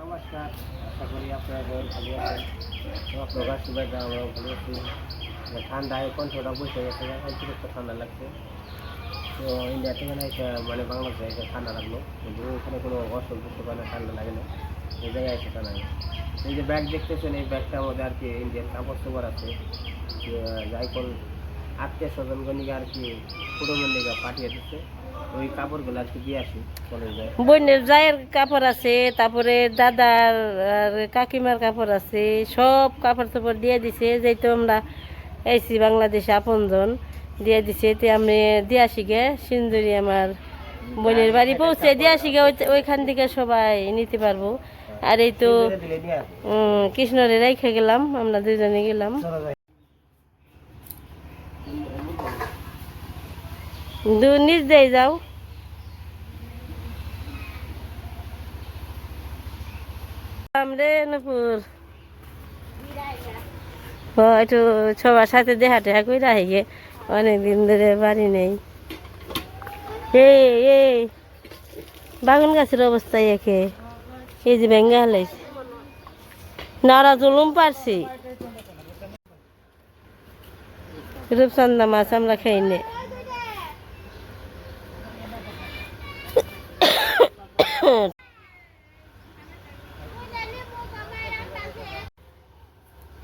নমস্কার। আশা করি আপনারা ভালো আছেন। সুবাইদা আমরাও ভালো আছি ঠান্ডায় কণ্ঠটা বসে গেছে অতিরিক্ত ঠান্ডা লাগছে। তো ইন্ডিয়া থেকে না মানে বাংলাদেশে এটা ঠান্ডা লাগল। কিন্তু ওখানে কোনো অসুখ বিসুখ ঠান্ডা লাগে জায়গায় এসে ঠান্ডা লাগে। ব্যাগ দেখতেছেন, এই ব্যাগটার মধ্যে আর কি ইন্ডিয়ান কাপড় চোপড় আছে। যাই কোন আত্মীয় স্বজনগণিকে আর কি কুটুমের দিকে পাঠিয়ে দিচ্ছে। ওই কাপড়গুলো আর দিয়ে আসি চলে বোনের জায়ের কাপড় আছে তারপরে দাদার আর কাকিমার কাপড় আছে সব কাপড় চোপড় দিয়ে দিছে যেহেতু আমরা এসি বাংলাদেশে আপনজন দিয়ে দিছে তে আমি দিয়ে আসি গে সিন্দুরি আমার বোনের বাড়ি পৌঁছে দিয়ে আসি গে ওই- ওইখান থেকে সবাই নিতে পারব। আর এই তো কৃষ্ণরে রেখে গেলাম আমরা দুজনে গেলাম। চলো যাই দু নিজ দিয়ে যাও। রে নুপুর। একটু সবার সাথে দেখা টেহা করে রাখি গে অনেকদিন ধরে বাড়ি নেই। এই এই। বাগান গাছের অবস্থা একে। এই যে ভেঙ্গা হালাইছে নারা জুলুম পারছি। রূপচন্দা মাছ আমরা খাই নে।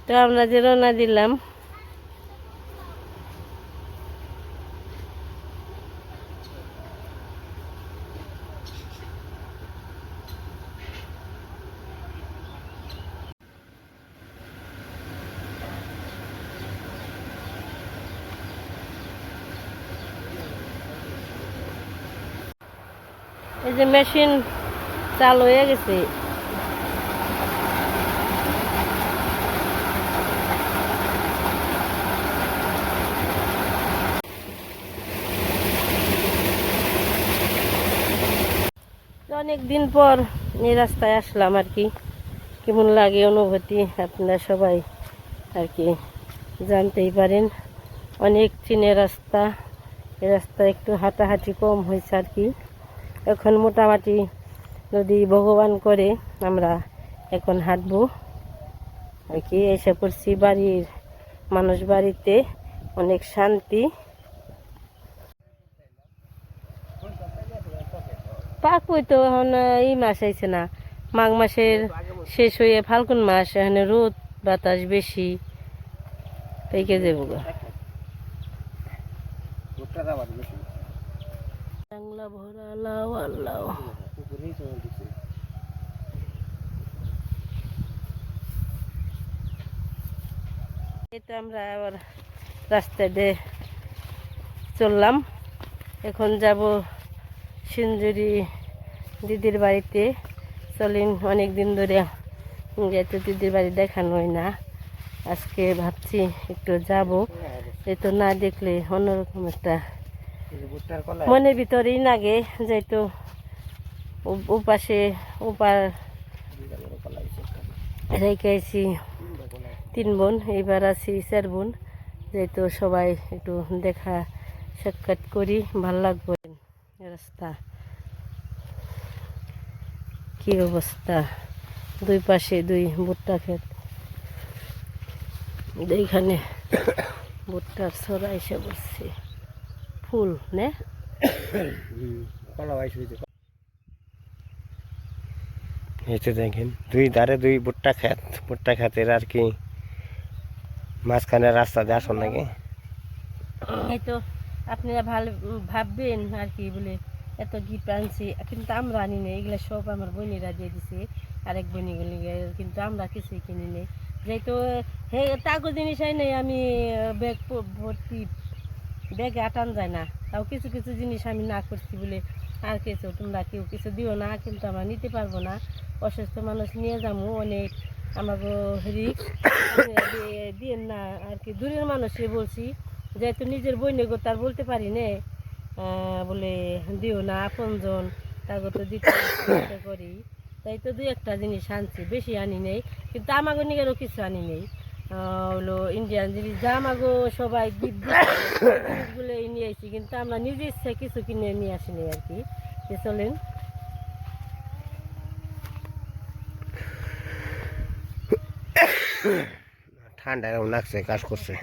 তো আমরা যে রওনা দিলাম। এই যে মেশিন চালু হয়ে গেছে। অনেক দিন পর এই রাস্তায় আসলাম আর কি। কেমন লাগে অনুভূতি আপনারা সবাই আর কি জানতেই পারেন। অনেক চিনের রাস্তা এই রাস্তা একটু হাঁটাহাঁটি কম হয়েছে আর কি। এখন মোটামুটি যদি ভগবান করে, আমরা এখন হাঁটবো। আর কি এসে পড়ছি বাড়ির মানুষ বাড়িতে অনেক শান্তি। পাকুই তো এখন এই মাস আইছে না। মাঘ মাসের শেষ হয়ে ফাল্গুন মাস, এখানে রোদ, বাতাস বেশি। পেকে যাব গা। বাংলা আমরা আবার রাস্তায় দিয়ে চললাম। এখন যাব সিঞ্জুরি দিদির বাড়িতে চলেন অনেক দিন ধরে যেহেতু দিদির বাড়ি দেখানো হয় না। আজকে ভাবছি একটু যাব। এই তো না দেখলে অন্যরকম একটা মনের ভিতরেই লাগে, যেহেতু উ- উপাসে উপার রেখে আছি তিন বোন এইবার আছি চার বোন। যেহেতু সবাই একটু দেখা সাক্ষাৎ করি, ভালো লাগবে। রাস্তা কি অবস্থা? দুই পাশে দুই ভুট্টা খেত এইখানে ভুট্টার ছড়া এসে বসছে। ফুল নে? কলা এই তো দেখেন দুই ধারে দুই ভুট্টা খেত ভুট্টা খেতের আর কি মাঝখানে রাস্তা দিয়ে আসুন নাকি? এই তো। আপনারা ভালো ভাববেন আর কি বলে, এত গিফট আনছি। কিন্তু আমরা আনি না এগুলো সব আমার বোনেরা দিয়ে দিছে। আরেক বোনি কিন্তু আমরা কিছুই কিনি নেই। যেহেতু, হে, তাগো জিনিস আই নাই, আমি ব্যাগ ভর্তি, ব্যাগে আটান যায় না। তাও কিছু কিছু জিনিস আমি না করছি বলে আর কিছু তোমরা কেউ কিছু দিও না, কিন্তু আমরা নিতে পারব না। অসুস্থ মানুষ নিয়ে যাব অনেক আমাকে রিক্স দিয়ে না, আর কি দূরের মানুষে বলছি। যেহেতু নিজের বইনে গো তার বলতে পারি নে বলে দিও না, আপনজন তাকে তো দিতে করি। তাই তো দুই একটা জিনিস আনছি, বেশি আনি নেই, কিন্তু আমাকে নিজেরও কিছু আনি নেই। হলো ইন্ডিয়ান জিনিস আমাকে সবাই জিনিসগুলো নিয়ে আসি কিন্তু আমরা নিজে ইচ্ছে কিছু কিনে নিয়ে আসিনি আর কি। চলেন। ঠান্ডা লাগছে, কাজ করছে।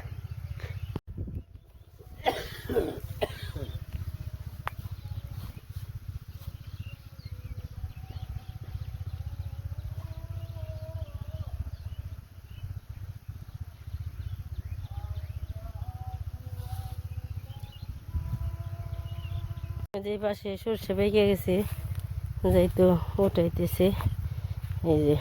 যে পাশে সর্ষে বেঁকে গেছে যাই তো উঠাইতেছে এই যে।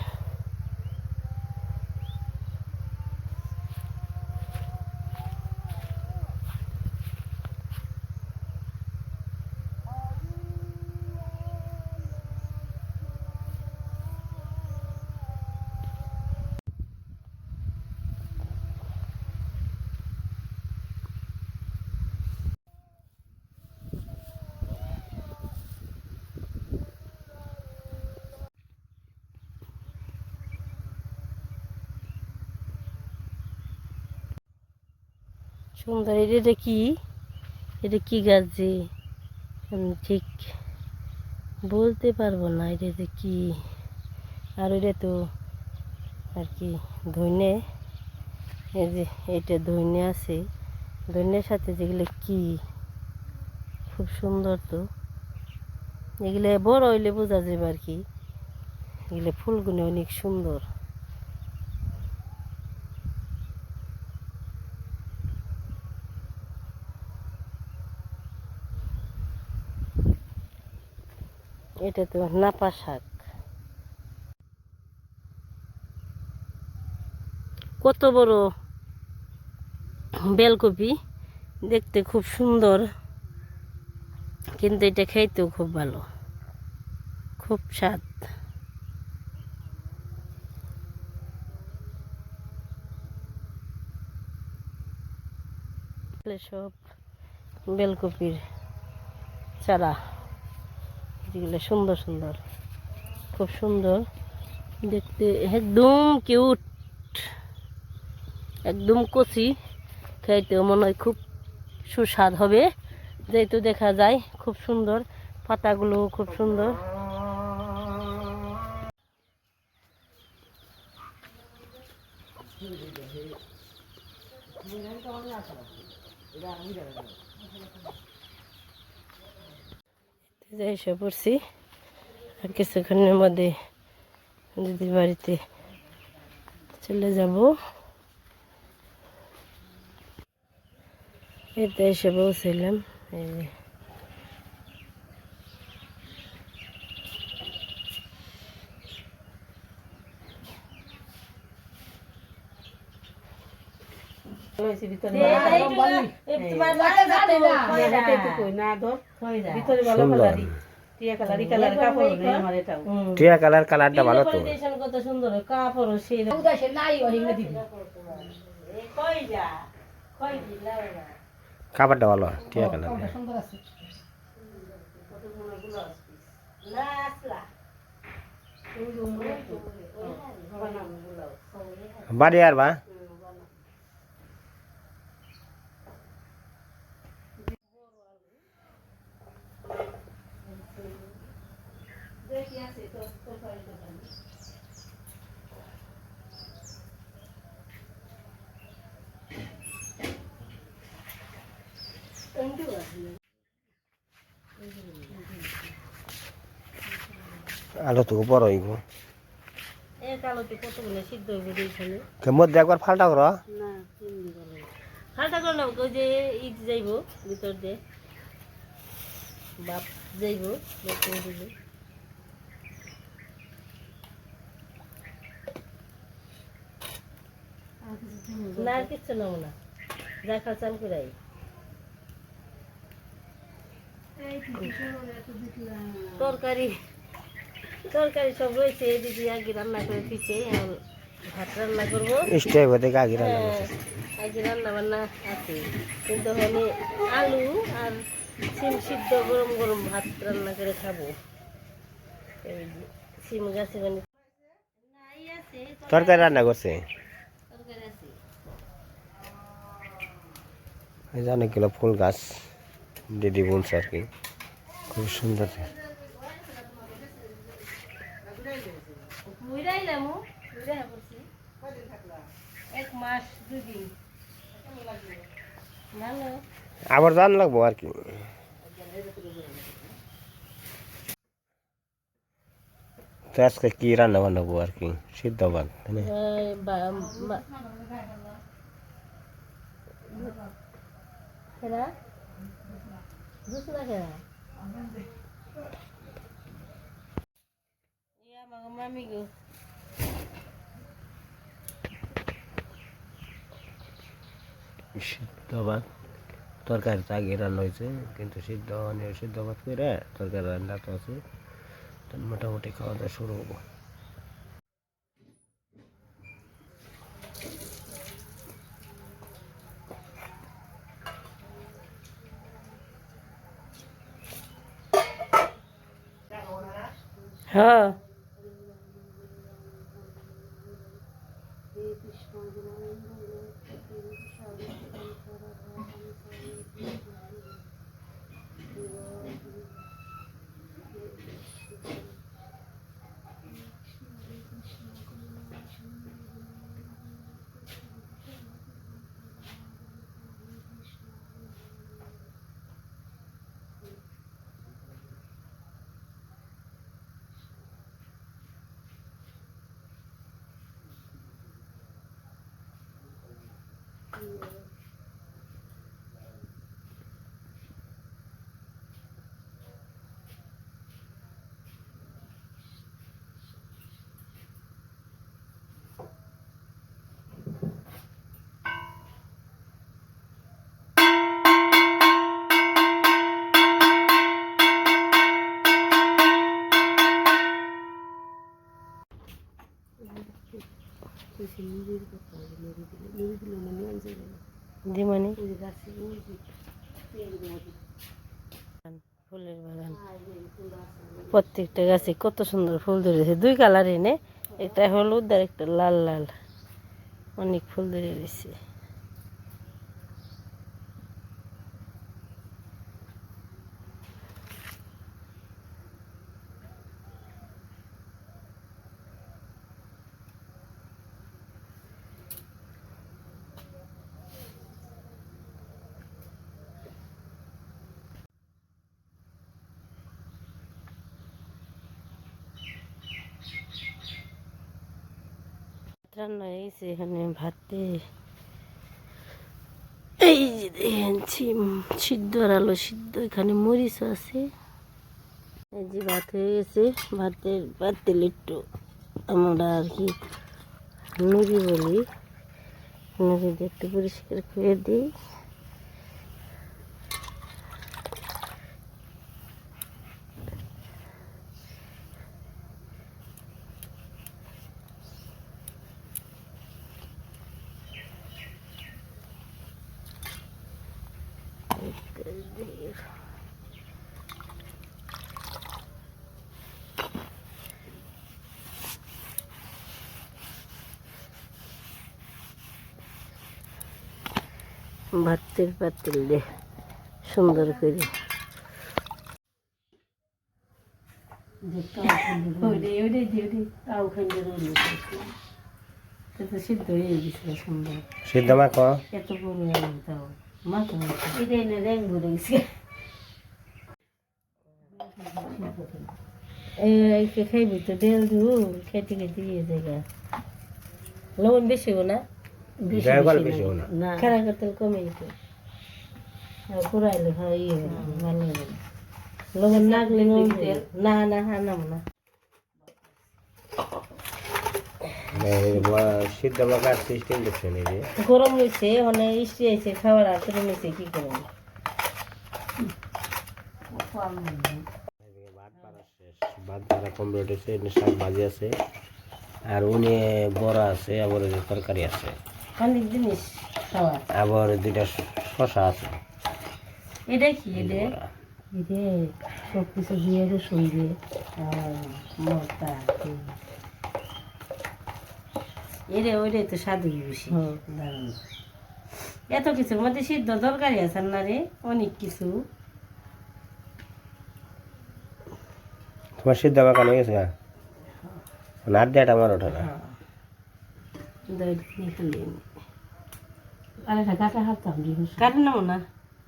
সুন্দর, এটা কি? এটা কি গাছ যে? আমি ঠিক বলতে পারব না, এটা যে কি? আর এটা তো আর কি ধনে এই যে এটা ধনে আছে। ধনের সাথে যেগুলো কি, খুব সুন্দর তো। এগুলো বড় হইলে বোঝা যাবে আর কি। এগুলো ফুলগুলো অনেক সুন্দর। এটা তো নাপা শাক। কত বড় বেলকপি, দেখতে খুব সুন্দর, কিন্তু এটা খেতেও খুব ভালো, খুব স্বাদ। সব বেলকপির চারা। যেগুলো সুন্দর সুন্দর। খুব সুন্দর। দেখতে একদম কিউট। একদম কচি। খাইতেও মনে হয় খুব সুস্বাদ হবে। যেহেতু দেখা যায় খুব সুন্দর। পাতাগুলো খুব সুন্দর। এসে পড়ছি। আর কিছুক্ষণের মধ্যে দিদির বাড়িতে চলে যাব। এতে এসে পৌঁছিলাম এই টিয়া কালার কালারটা ভালো তো। কত সুন্দর কাপড় সেই কাপড়টা ভালো টিয়া কালার। বাড়ি আর বা? আলো তো বড় হইব। মধ্যে একবার ফাল্টা করো। বলে হালকা ওই যে ইট যাইব ভিতর দিয়ে। বাপ যাইব দেখতে দিব না আর কিচ্ছু নাও না। যা করাই তরকারি তরকারি সব রয়েছে। দিদি আগে রান্না করে দিচ্ছে এখন ভাত রান্না করব। আগে রান্না হ্যাঁ। আজকে রান্না বান্না আছে। কিন্তু হলে আলু আর সিম সিদ্ধ গরম গরম ভাত রান্না করে খাব। সিম গাছে মানে তরকারি রান্না করছে তরকারি আছে এই যে অনেকগুলো ফুল গাছ, দিদি বুনছে আর কি। খুব সুন্দর। বুইরাইলাম বুইরাই পড়ছি এক মাস দুই দিন ভালো আবার জান লাগবো আর কি। তো আজকে কি রান্না বানাবো আর কি? সিদ্ধ ভাত তাই না? এই বা- বা- খেরা বুঝ না ইয়া মামি গো। সিদ্ধ ভাত। তরকারি তো আগে রান্না হয়েছে কিন্তু সিদ্ধ সিদ্ধ ভাত করে তরকারি রান্না তো আছে। মোটামুটি খাওয়া দাওয়া শুরু হব। দিমানি ফুলের বাগান। প্রত্যেকটা গাছে কত সুন্দর ফুল ধরেছে। দুই কালার এনে একটা হলুদ আর একটা লাল লাল। অনেক ফুল ধরে রয়েছে। রান্না হয়ে গেছে এখানে ভাতে। এই যে দেখেন সিদ্ধ আর আলু সিদ্ধ, এখানে মরিচ আছে। এই যে ভাত হয়ে গেছে, ভাতের ভাতের একটু আমরা আর কি নুড়ি বলি। নুড়ি একটু পরিষ্কার করে দিই। ভাতের পাতিল দিয়ে সুন্দর করে। সিদ্ধ হয়ে গেছিল সুন্দর। সিদ্ধ মাখো। এত বড় তাও। খাইবি তো দেল দু খেতে খেতে ইয়ে জায়গা লবণ বেশি হো না বেশি হো না। খেলা করতে কমে যেত পুরাইলে ইয়ে ভালো লবণ না গেলে না না নাম না সিদ্ধ মাখার সিস্টেম দেখছেন এই যে গরম হয়েছে মানে ইস্টি আছে খাবার আর করে নিয়েছে কি করব? ভাত কমপ্লিট হয়েছে শাক ভাজি আছে আর উনি বড়া আছে আবার তরকারি আছে। অনেক জিনিস আবার দুইটা শশা আছে। এটা কি এটা? এটা সব কিছু দিয়ে রসুন দিয়ে আর মশলা এরে ওইটাই তো স্বাদ বেশি দারুণ। এত কিছুর মধ্যে সিদ্ধ তরকারি আছে না রে? অনেক কিছু। তোমার সিদ্ধ হয়ে গেছে না দেয়াটা আমার ওঠে না। আর কাটা হারতাম কাটে নাও না?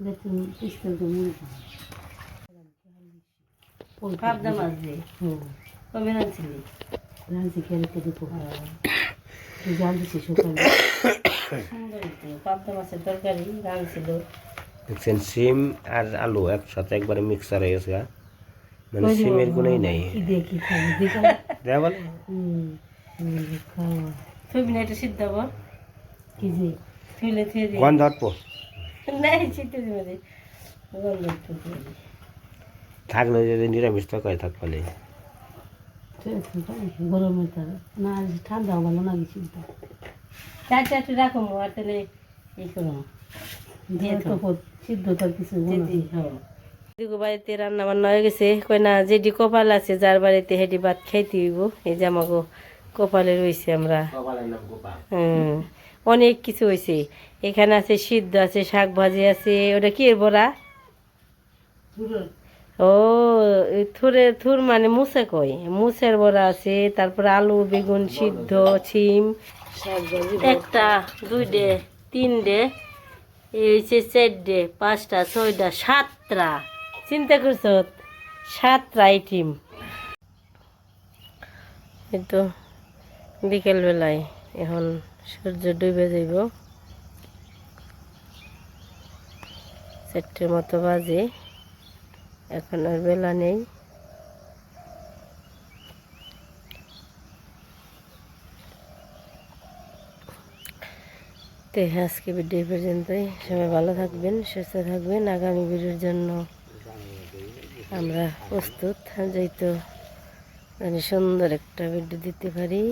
দেখুন পিস্তল তো মনে পাবদা মাছ দিয়ে হুম। কবে আনছিলি রাঁধছি খেলে খেতে জাল সুন্দর তো পাবদা মাছের তরকারি রাঁধছিল দেখছেন সিম আর আলু একসাথে একবারে মিক্সার হয়ে গেছে মানে সিমের গুণই নাই। কি দিয়ে কি খাব দেখা বলে? হুম হুম, খাওয়া থুবি না এটা সিদ্ধ হব কি যে থুইলে থুয়ে দিই গন্ধ হটপো নাই সিদ্ধ দিবে গন্ধ একটু দিয়ে দিই। থাকলে যদি নিরামিষ তরকারি থাকবে না গরমে তার না আজ ঠান্ডা ভালো না তো চার চারটে রাখো আর তাহলে ই করো সিদ্ধ তার কিছু মনে হয়। হ্যাঁ দিগো বাড়িতে রান্না বান্না হয়ে গেছে কই না যেটি কপাল আছে যার বাড়িতে হেঁটি ভাত খাইতে হইব এই যে আমাকে কপালে রয়েছে আমরা হুম অনেক কিছু হয়েছে এখানে আছে সিদ্ধ আছে শাক ভাজি আছে ওটা কি বড়া ও থুরের থুর মানে মুসে কই? মুসের বড়া আছে, তারপরে আলু, বেগুন, সিদ্ধ, ছিম। একটা দুই ডে তিন ডে এই হচ্ছে চারটে পাঁচটা ছয়টা সাতটা। চিন্তা করছ? সাতটা আইটিম এই তো বিকেলবেলায় এখন সূর্য ডুবে যাইব। চারটের মতো বাজে। এখন আর বেলা নেই। তো আজকে ভিডিও পর্যন্তই। সবাই ভালো থাকবেন, সুস্থ থাকবেন। আগামী ভিডিওর জন্য আমরা প্রস্তুত। যেহেতু মানে সুন্দর একটা ভিডিও দিতে পারি।